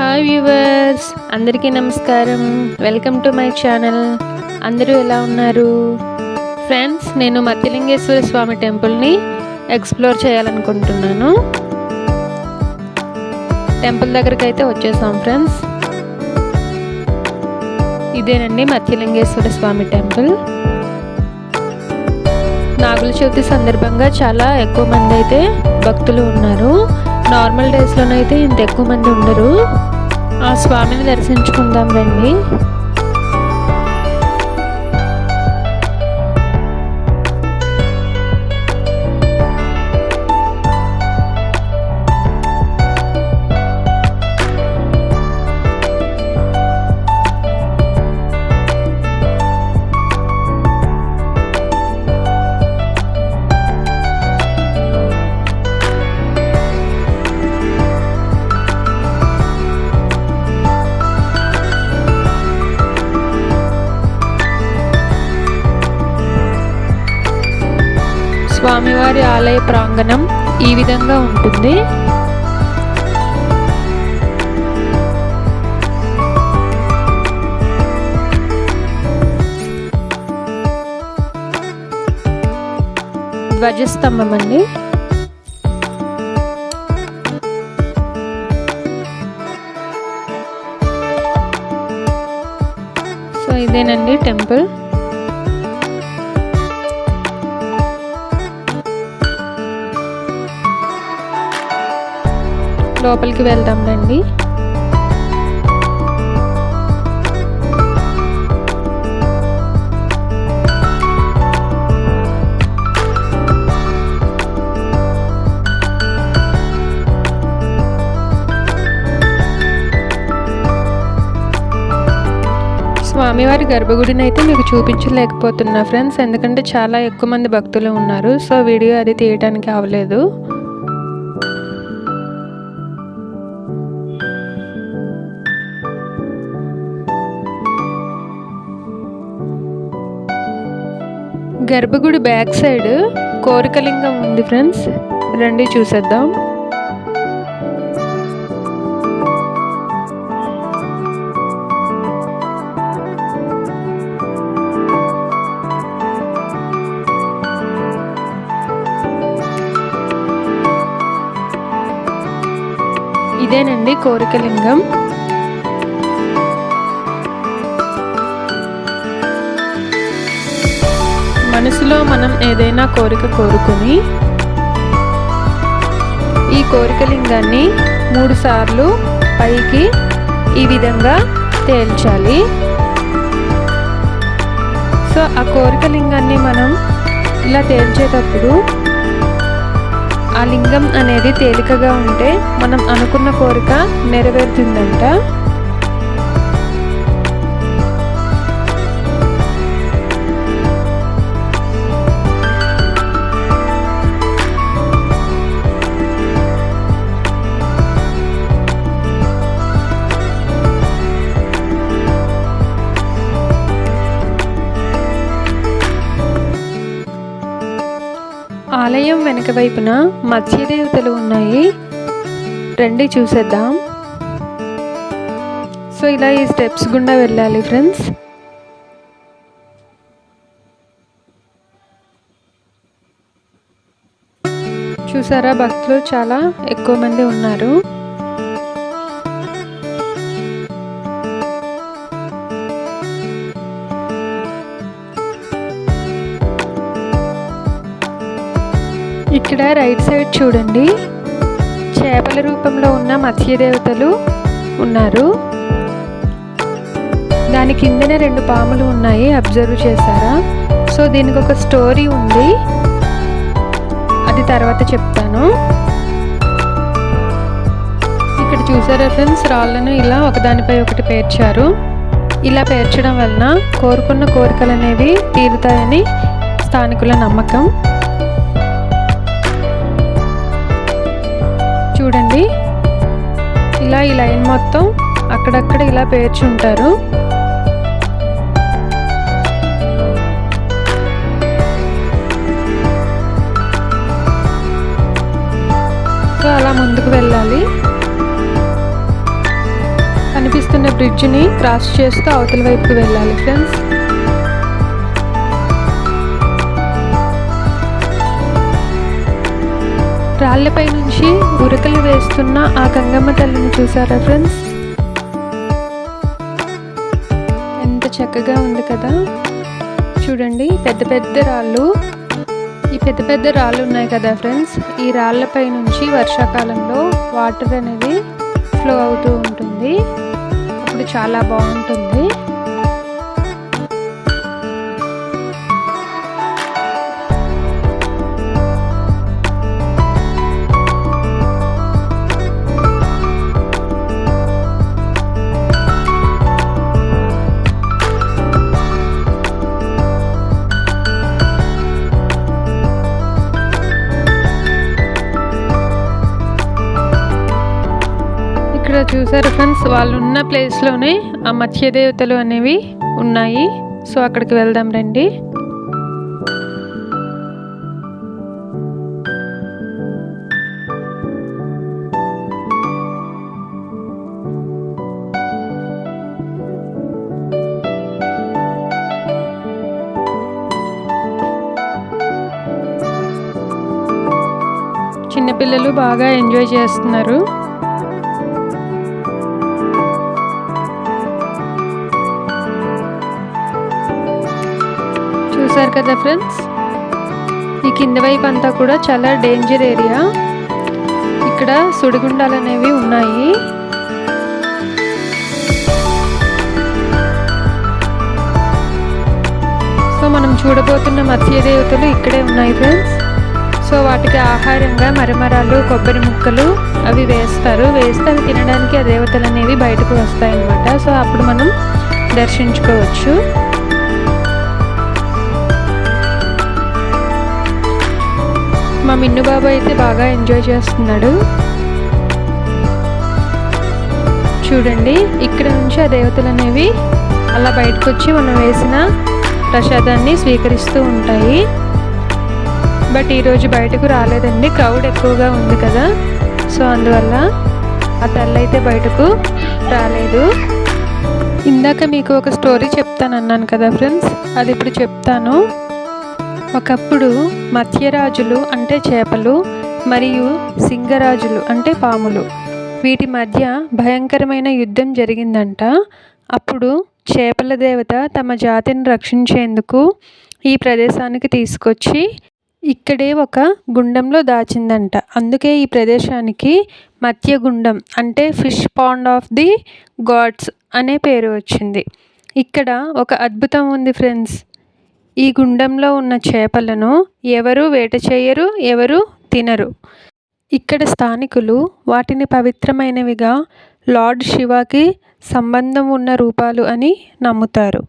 Hi viewers అందరికీ నమస్కారం. Welcome to my channel అందరూ ఎలా ఉన్నారు? ఫ్రెండ్స్ నేను మత్తిలింగేశ్వర స్వామి టెంపుల్ని ఎక్స్ప్లోర్ చేయాలనుకుంటున్నాను. టెంపుల్ దగ్గరికి అయితే వచ్చేసాం ఫ్రెండ్స్ ఇదేనండి మత్తిలింగేశ్వర స్వామి టెంపుల్. నాగుల చవితి సందర్భంగా చాలా ఎక్కువ మంది అయితే భక్తులు ఉన్నారు. నార్మల్ డేస్లోనైతే ఇంత ఎక్కువ మంది ఉండరు. ఆ స్వామిని దర్శించుకుందాం రండి. స్వామివారి ఆలయ ప్రాంగణం ఈ విధంగా ఉంటుంది. ధ్వజస్తంభం అండి. సో ఇదేనండి టెంపుల్. లోపలికి వెళ్దాం రండి. స్వామివారి గర్భగుడిని అయితే మీకు చూపించలేకపోతున్నా ఫ్రెండ్స్. ఎందుకంటే చాలా ఎక్కువ మంది భక్తులు ఉన్నారు. సో వీడియో అది తీయడానికి అవ్వలేదు. గర్భగుడి బ్యాక్ సైడ్ కోరికలింగం ఉంది ఫ్రెండ్స్. రండి చూసేద్దాం. ఇదేనండి కోరికలింగం. మనసులో మనం ఏదైనా కోరిక కోరుకుని ఈ కోరికలింగాన్ని మూడు సార్లు పైకి ఈ విధంగా తేల్చాలి. సో ఆ కోరికలింగాన్ని మనం ఇలా తేల్చేటప్పుడు ఆ లింగం అనేది తేలికగా ఉంటే మనం అనుకున్న కోరిక నెరవేరుతుందంట. ఆలయం వెనక వైపున మత్స్యదేవతలు ఉన్నాయి. రండి చూసేద్దాం. సో ఇలా ఈ స్టెప్స్ గుండా వెళ్ళాలి ఫ్రెండ్స్. చూసారా భక్తులు చాలా ఎక్కువ మంది ఉన్నారు. ఇక్కడ రైట్ సైడ్ చూడండి. చేపల రూపంలో ఉన్న మత్స్యదేవతలు ఉన్నారు. దాని కిందనే రెండు పాములు ఉన్నాయి. అబ్జర్వ్ చేశారా? సో దీనికి ఒక స్టోరీ ఉంది. అది తర్వాత చెప్తాను. ఇక్కడ చూసారా ఫ్రెండ్స్? రాళ్ళను ఇలా ఒకదానిపై ఒకటి పేర్చారు. ఇలా పేర్చడం వలన కోరుకున్న కోరికలు అనేవి తీరుతాయని స్థానికుల నమ్మకం. ఇలా ఈ లైన్ మొత్తం అక్కడక్కడ ఇలా పేర్చుంటారు. సో అలా ముందుకు వెళ్ళాలి. కనిపిస్తున్న బ్రిడ్జ్ని క్రాస్ చేస్తూ అవతల వైపుకి వెళ్ళాలి ఫ్రెండ్స్. రాళ్ళపై నుంచి ఉరకలు వేస్తున్న ఆ గంగమ్మ తల్లిని చూసారా ఫ్రెండ్స్ ఎంత చక్కగా ఉంది కదా. చూడండి పెద్ద పెద్ద రాళ్ళు. ఈ పెద్ద పెద్ద రాళ్ళు ఉన్నాయి కదా ఫ్రెండ్స్ ఈ రాళ్ళపై నుంచి వర్షాకాలంలో వాటర్ అనేది ఫ్లో అవుతూ ఉంటుంది. అప్పుడు చాలా బాగుంటుంది. ఇక్కడ చూసారు ఫ్రెండ్స్ వాళ్ళు ఉన్న ప్లేస్లోనే ఆ మత్స్య దేవతలు అనేవి ఉన్నాయి. సో అక్కడికి వెళ్దాం రండి. చిన్నపిల్లలు బాగా ఎంజాయ్ చేస్తున్నారు. చూసారు కదా ఫ్రెండ్స్? ఈ కింద వైపు అంతా కూడా చాలా డేంజర్ ఏరియా ఇక్కడ సుడిగుండాలు అనేవి ఉన్నాయి. సో మనం చూడబోతున్న మత్స్యదేవతలు ఇక్కడే ఉన్నాయి ఫ్రెండ్స్. సో వాటికి ఆహారంగా మరమరాలు కొబ్బరి ముక్కలు అవి వేస్తారు. వేస్తే అవి తినడానికి ఆ దేవతలు అనేవి బయటకు వస్తాయి అన్నమాట సో అప్పుడు మనం దర్శించుకోవచ్చు. మా మిన్ను బాబు అయితే బాగా ఎంజాయ్ చేస్తున్నాడు. చూడండి ఇక్కడ నుంచి ఆ దేవతలు అనేవి అలా బయటకు వచ్చి మనం వేసిన ప్రసాదాన్ని స్వీకరిస్తూ ఉంటాయి. బట్ ఈరోజు బయటకు రాలేదండి క్రౌడ్ ఎక్కువగా ఉంది కదా. సో అందువల్ల ఆ తల్లి అయితే బయటకు రాలేదు. ఇందాక మీకు ఒక స్టోరీ చెప్తాను అన్నాను కదా ఫ్రెండ్స్ అది ఇప్పుడు చెప్తాను. ఒకప్పుడు మత్స్యరాజులు అంటే చేపలు మరియు సింగరాజులు అంటే పాములు. వీటి మధ్య భయంకరమైన యుద్ధం జరిగిందంట. అప్పుడు చేపల దేవత తమ జాతిని రక్షించేందుకు ఈ ప్రదేశానికి తీసుకొచ్చి ఇక్కడే ఒక గుండంలో దాచిందంట. అందుకే ఈ ప్రదేశానికి మత్స్యగుండం అంటే fish pond of the gods అనే పేరు వచ్చింది. ఇక్కడ ఒక అద్భుతం ఉంది ఫ్రెండ్స్. ఈ గుండంలో ఉన్న చేపలను ఎవరు వేట చేయరు ఎవరు తినరు. ఇక్కడ స్థానికులు వాటిని పవిత్రమైనవిగా లార్డ్ శివాకి సంబంధం ఉన్న రూపాలు అని నమ్ముతారు.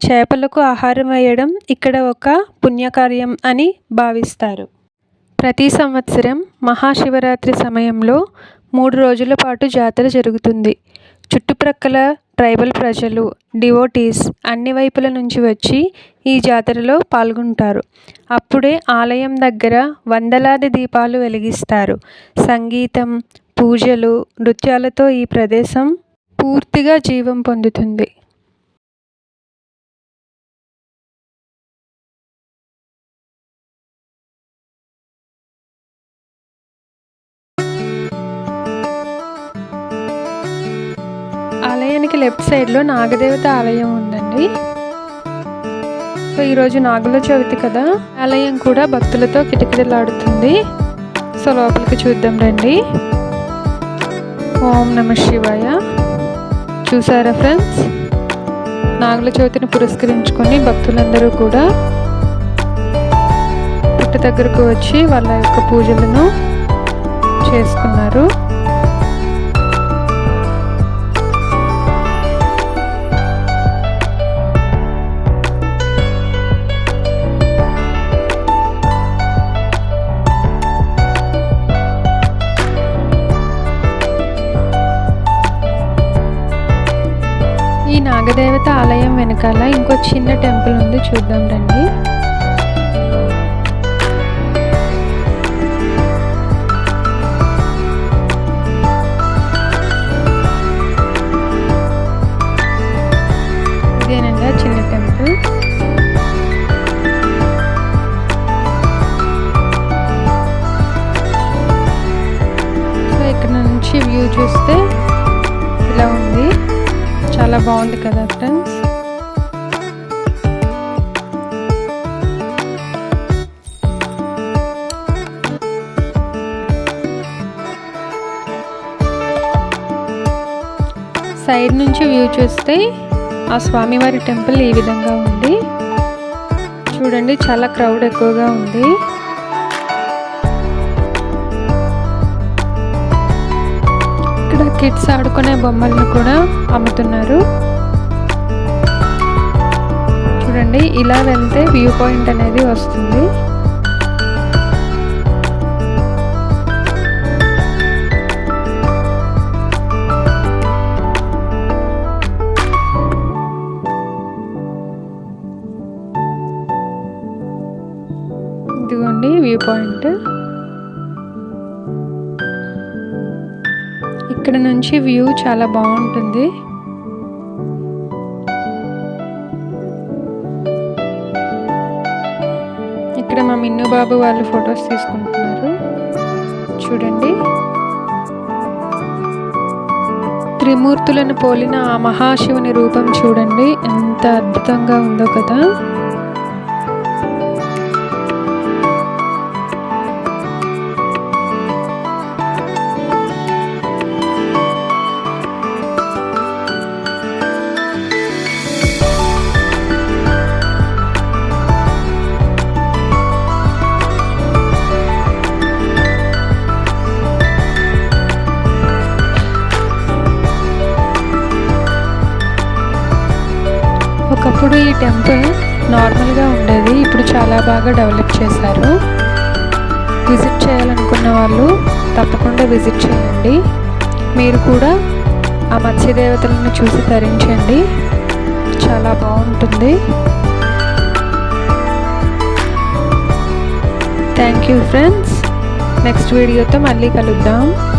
చేపలకు ఆహారం వేయడం ఇక్కడ ఒక పుణ్యకార్యం అని భావిస్తారు. ప్రతి సంవత్సరం మహాశివరాత్రి సమయంలో మూడు రోజుల పాటు జాతర జరుగుతుంది. చుట్టుప్రక్కల ట్రైబల్ ప్రజలు డివోటీస్ అన్ని వైపుల నుంచి వచ్చి ఈ జాతరలో పాల్గొంటారు. అప్పుడే ఆలయం దగ్గర వందలాది దీపాలు వెలిగిస్తారు. సంగీతం పూజలు నృత్యాలతో ఈ ప్రదేశం పూర్తిగా జీవం పొందుతుంది. ఆలయానికి లెఫ్ట్ సైడ్లో నాగదేవత ఆలయం ఉందండి. సో ఈరోజు నాగుల చవితి కదా. ఆలయం కూడా భక్తులతో కిటకిటలాడుతుంది. సో లోపలికి చూద్దాం రండి. ఓం నమ శివాయ. చూసారా ఫ్రెండ్స్? నాగుల చవితిని పురస్కరించుకొని భక్తులందరూ కూడా పుట్ట దగ్గరకు వచ్చి వాళ్ళ యొక్క పూజలను చేసుకున్నారు. ఈ నాగదేవత ఆలయం వెనకాల ఇంకో చిన్న టెంపుల్ ఉంది. చూద్దాం రండి. చిన్న టెంపుల్. ఇక్కడ నుంచి వ్యూ చూస్తే బాగుంది కదా ఫ్రెండ్స్ సైడ్ నుంచి వ్యూ చూస్తే ఆ స్వామివారి టెంపుల్ ఈ విధంగా ఉంది. చూడండి చాలా క్రౌడ్ ఎక్కువగా ఉంది. కిడ్స్ ఆడుకునే బొమ్మలను కూడా అమ్ముతున్నారు. చూడండి ఇలా వెళ్తే వ్యూ పాయింట్ అనేది వస్తుంది. నుంచి వ్యూ చాలా బాగుంటుంది. ఇక్కడ మా మిన్ను బాబు వాళ్ళు ఫొటోస్ తీసుకుంటున్నారు. చూడండి. త్రిమూర్తులను పోలిన ఆ మహాశివుని రూపం చూడండి. ఎంత అద్భుతంగా ఉందో కదా. టెంపుల్ నార్మల్గా ఉండేది. ఇప్పుడు చాలా బాగా డెవలప్ చేశారు. విజిట్ చేయాలనుకున్న వాళ్ళు తప్పకుండా విజిట్ చేయండి. మీరు కూడా ఆ మత్స్యదేవతలను చూసి తరించండి. చాలా బాగుంటుంది. థ్యాంక్ యూ ఫ్రెండ్స్ నెక్స్ట్ వీడియోతో మళ్ళీ కలుద్దాం.